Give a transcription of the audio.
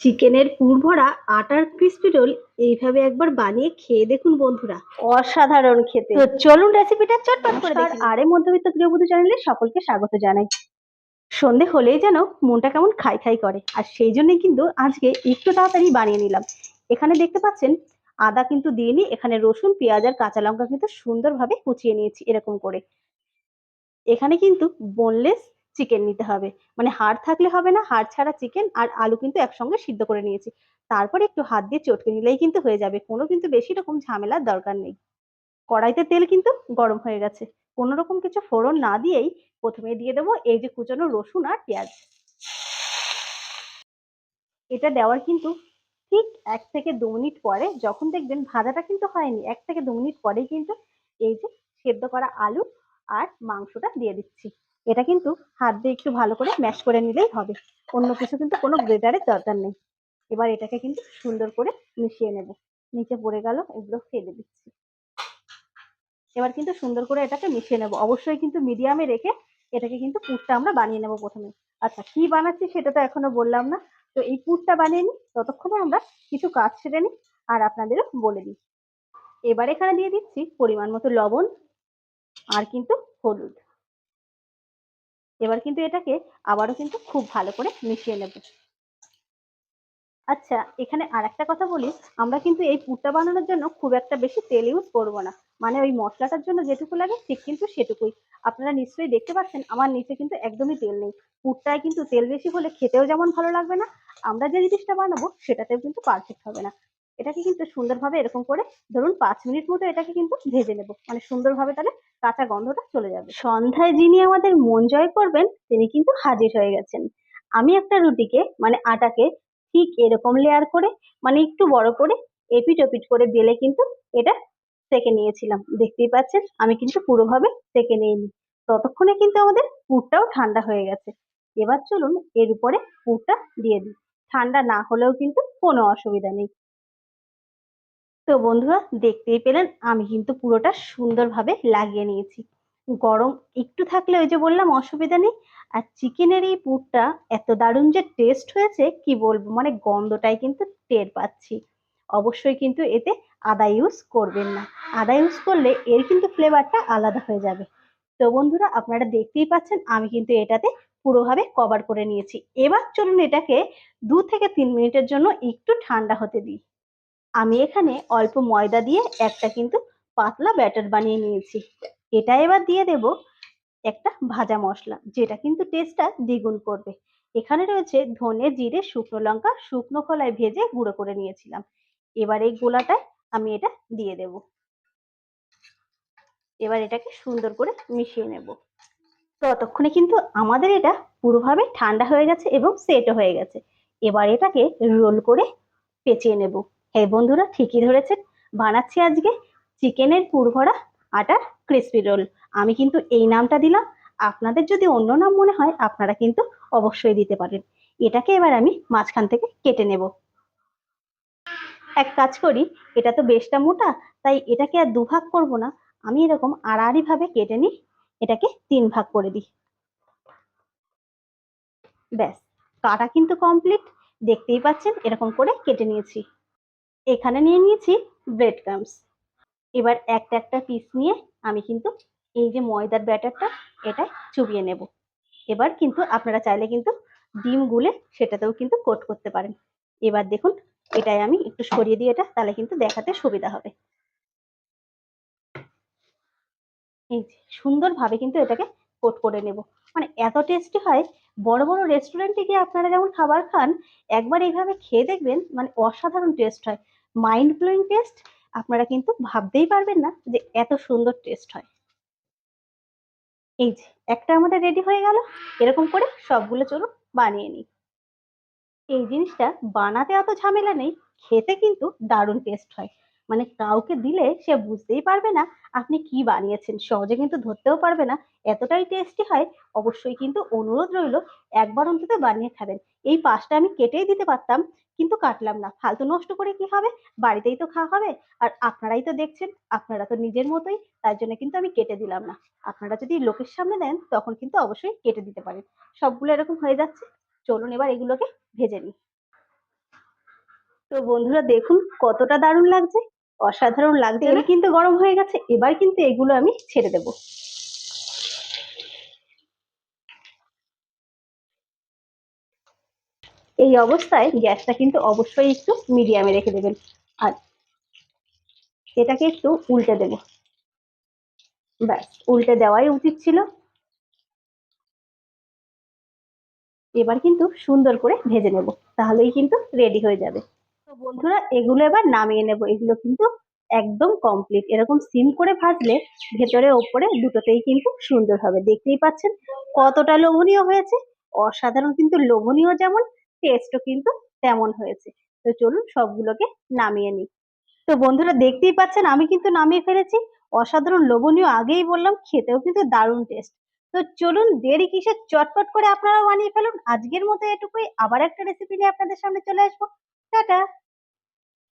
চিকেনের পুর ভরা আটার ক্রিস্পি রোল এইভাবে একবার বানিয়ে খেয়ে দেখুন বন্ধুরা। অসাধারণ খেতে। তো চলুন রেসিপিটা চটপট করে দেখি। আরে মধ্যবিত্ত গৃহবধূ চ্যানেলে সকলকে স্বাগত জানাই। সন্ধে হলেই যেন মনটা কেমন খাই খাই করে। আর সেই জন্যই কিন্তু আজকে একটু তাড়াতাড়ি বানিয়ে নিলাম। এখানে দেখতে পাচ্ছেন আদা কিন্তু দিইনি এখানে রসুন পেঁয়াজ আর কাঁচা লঙ্কা কিন্তু সুন্দরভাবে কুচিয়ে নিয়েছি এরকম করে। এখানে কিন্তু বোনলেস চিকেন নিতে হবে। মানে হাড় থাকলে হবে না, হাড় ছাড়া চিকেন আর আলু কিন্তু একসঙ্গে সিদ্ধ করে নিয়েছি। তারপরে একটু হাত দিয়ে চটকে নিলেই কিন্তু হয়ে যাবে, কোনো কিন্তু বেশি রকম ঝামেলার দরকার নেই। কড়াইতে তেল কিন্তু গরম হয়ে গেছে। কোনো রকম কিছু ফোড়ন না দিয়েই প্রথমে দিয়ে দেবো এই যে কুচানো রসুন আর পেঁয়াজ। এটা দেওয়ার কিন্তু ঠিক এক থেকে দু মিনিট পরে, যখন দেখবেন ভাজাটা কিন্তু হয়নি, এক থেকে দু মিনিট পরেই কিন্তু এই যে সেদ্ধ করা আলু আর মাংসটা দিয়ে দিচ্ছি। এটা কিন্তু হাত দিয়ে একটু ভালো করে ম্যাশ করে নিলেই হবে। অন্য কিছু কিন্তু কোনো গ্রেটারের দরকার নেই। এবার এটাকে কিন্তু সুন্দর করে মিশিয়ে নেব। নিচে পড়ে গেল, এগুলো ফেলে দিচ্ছি। এবার কিন্তু সুন্দর করে এটাকে মিশিয়ে নেব। অবশ্যই কিন্তু মিডিয়ামে রেখে এটাকে কিন্তু পুরটা আমরা বানিয়ে নেব প্রথমে। আচ্ছা কি বানাচ্ছি সেটা তো এখনও বললাম না। তো এই পুরটা বানিয়ে নিই। ততক্ষণে আমরা কিছু কাজ সেরে নিই আর আপনাদেরও বলে দিই। এবার এখানে দিয়ে দিচ্ছি পরিমাণ মতো লবণ আর কিন্তু হলুদ। এবার কিন্তু এটাকে আবারও কিন্তু খুব ভালো করে মিশিয়ে নেব। আচ্ছা এখানে আর একটা কথা বলি, আমরা কিন্তু এই পুরটা বানানোর জন্য খুব একটা বেশি তেল ইউজ করব না। মানে ওই মশলাটার জন্য যেটুকু লাগে ঠিক কিন্তু সেটুকুই। আপনারা নিশ্চয়ই দেখতে পাচ্ছেন, আমার নিচে কিন্তু একদমই তেল নেই। পুরটায় কিন্তু তেল বেশি হলে খেতেও যেমন ভালো লাগবে না, আমরা যে জিনিসটা বানাবো সেটাতেও কিন্তু পারফেক্ট হবে না। এটাকে কিন্তু সুন্দরভাবে এরকম করে ধরুন পাঁচ মিনিট মতো এটাকে কিন্তু ভেজে নেব। মানে সুন্দরভাবে তাহলে কাঁচা গন্ধটা চলে যাবে। সন্ধ্যায় যিনি আমাদের মন জয় করবেন, তিনি কিন্তু হাজির হয়ে গেছেন। আমি একটা রুটিকে মানে আটাকে ঠিক এরকম লেয়ার করে মানে একটু বড় করে এপিট ওপিট করে বেলে কিন্তু এটা সেকে নিয়েছিলাম। দেখতেই পাচ্ছেন, আমি কিন্তু পুরোভাবে সেকে নিইনি। ততক্ষণে কিন্তু আমাদের পুরটাও ঠান্ডা হয়ে গেছে। এবার চলুন এর উপরে পুরটা দিয়ে দিই। ঠান্ডা না হলেও কিন্তু কোনো অসুবিধা নেই। তো বন্ধুরা দেখতেই পেলেন, আমি কিন্তু পুরোটা সুন্দরভাবে লাগিয়ে নিয়েছি। গরম একটু থাকলে ওই যে বললাম অসুবিধা নেই, আর চিকেনের এই পুরটা এত দারুণ যে টেস্ট হয়েছে, কি বলব? মানে গন্ধটাই কিন্তু টের পাচ্ছি। অবশ্যই কিন্তু এতে আদা ইউজ করবেন না। আদা ইউজ করলে এর কিন্তু ফ্লেভারটা আলাদা হয়ে যাবে। তো বন্ধুরা আপনারা দেখতেই পাচ্ছেন, আমি কিন্তু এটাতে পুরোভাবে কভার করে নিয়েছি। এবার চলুন এটাকে দু থেকে তিন মিনিটের জন্য একটু ঠান্ডা হতে দিই। আমি এখানে অল্প ময়দা দিয়ে একটা কিন্তু পাতলা ব্যাটার বানিয়ে নিয়েছি। এটা এবার দিয়ে দেব একটা ভাজা মশলা, যেটা কিন্তু টেস্টটা দ্বিগুণ করবে। এখানে রয়েছে ধনে, জিরে, শুকনো লঙ্কা, শুকনো খোলায় ভেজে গুঁড়ো করে নিয়েছিলাম। এবার এই গোলাটায় আমি এটা দিয়ে দেব। এবার এটাকে সুন্দর করে মিশিয়ে নেব। ততক্ষণে কিন্তু আমাদের এটা পুরোভাবে ঠান্ডা হয়ে গেছে এবং সেটও হয়ে গেছে। এবার এটাকে রোল করে পেঁচিয়ে নেব। হ্যাঁ বন্ধুরা, ঠিকই ধরেছেন। বানাচ্ছি আজকে চিকেনের পুরভরা আটার ক্রিসপি রোল আমি কিন্তু এই নামটা দিলাম। আপনাদের যদি অন্য নাম মনে হয়, আপনারা কিন্তু অবশ্যই দিতে পারেন। এটাকে এবার আমি মাঝখান থেকে কেটে নেব। এক কাজ করি, এটা তো বেশটা মোটা, তাই এটাকে আর দুভাগ করব না। আমি এরকম আড়াআড়ি ভাবে কেটে নিই, এটাকে তিন ভাগ করে দিই। ব্যাস, কাটা কিন্তু কমপ্লিট দেখতেই পাচ্ছেন, এরকম করে কেটে নিয়েছি। এখানে নিয়ে নিয়েছি ব্রেড ক্রামস এবার একটা একটা পিস নিয়ে আমি কিন্তু এই যে ময়দার ব্যাটারটা এটা চুবিয়ে নেব। এবার কিন্তু আপনারা চাইলে কিন্তু ডিম গুলে সেটাতেও কিন্তু কোট করতে পারেন। এবার দেখুন এটাই আমি একটু সরিয়ে দিই এটা, তাহলে কিন্তু দেখাতে সুবিধা হবে। এই সুন্দরভাবে কিন্তু এটাকে কোট করে নেব। মানে এত টেস্টি হয়, বড় বড় রেস্টুরেন্টে গিয়ে আপনারা যেমন খাবার খান, একবার এইভাবে খেয়ে দেখবেন মানে অসাধারণ টেস্ট হয়। মাইন্ড ব্লোয়িং টেস্ট আপনারা কিন্তু ভাবতেই পারবেন না যে এত সুন্দর টেস্ট হয়। এই যে, একটা আমাদের রেডি হয়ে গেল, এরকম করে সবগুলো চলুন বানিয়ে নিই। এই জিনিসটা বানাতে অত ঝামেলা নেই, খেতে কিন্তু দারুণ টেস্ট হয়। মানে কাউকে দিলে সে বুঝতেই পারবে না আপনি কি বানিয়েছেন। সহজে কিন্তু ধরতেও পারবে না। এতটাই টেস্টি হয়, অবশ্যই কিন্তু অনুরোধ রইল, একবার অন্তত বানিয়ে খাবেন। এই পাশটা আমি কেটেই দিতে পারতাম, কিন্তু কাটলাম না। ফালতু নষ্ট করে কি হবে? বাড়িতেই তো খাওয়া হবে। আর আপনারাই তো দেখছেন, আপনারা তো নিজের মতোই তার জন্য কিন্তু আমি কেটে দিলাম না। আপনারা যদি লোকের সামনে দেন, তখন কিন্তু অবশ্যই কেটে দিতে পারেন। সবগুলো এরকম হয়ে যাচ্ছে, চলুন এবার এগুলোকে ভেজে নিই। তো বন্ধুরা দেখুন কতটা দারুণ লাগছে। অসাধারণ লাগছে তেল কিন্তু গরম হয়ে গেছে এবার কিন্তু এগুলো আমি ছেড়ে দেব। এই অবস্থায় গ্যাসটা কিন্তু অবশ্যই একটু মিডিয়ামে রেখে দেবেন। আর এটাকে একটু উল্টে দেব। ব্যাস উল্টে দেওয়াই উচিত ছিল। এবার কিন্তু সুন্দর করে ভেজে নেব তাহলেই কিন্তু রেডি হয়ে যাবে। তো বন্ধুরা, এগুলো এবার নামিয়ে নেব। এগুলো কিন্তু একদম কমপ্লিট এরকম সিম করে ভাজলে ভেতরে ওপরে দুটোতেই কিন্তু সুন্দর হবে। দেখতেই পাচ্ছেন কতটা লোভনীয় হয়েছে। অসাধারণ কিন্তু লোভনীয় যেমন টেস্টও কিন্তু তেমন হয়েছে। তো চলুন সবগুলোকে নামিয়ে নিই। তো বন্ধুরা, দেখতেই পাচ্ছেন আমি কিন্তু নামিয়ে ফেলেছি। অসাধারণ লোভনীয়, আগেই বললাম, খেতেও কিন্তু দারুণ টেস্ট তো চলুন দেরি কিসের, চটপট করে আপনারা বানিয়ে ফেলুন। আজকের মতো এটুকুই। আবার একটা রেসিপি নিয়ে আপনাদের সামনে চলে আসব। টাটা!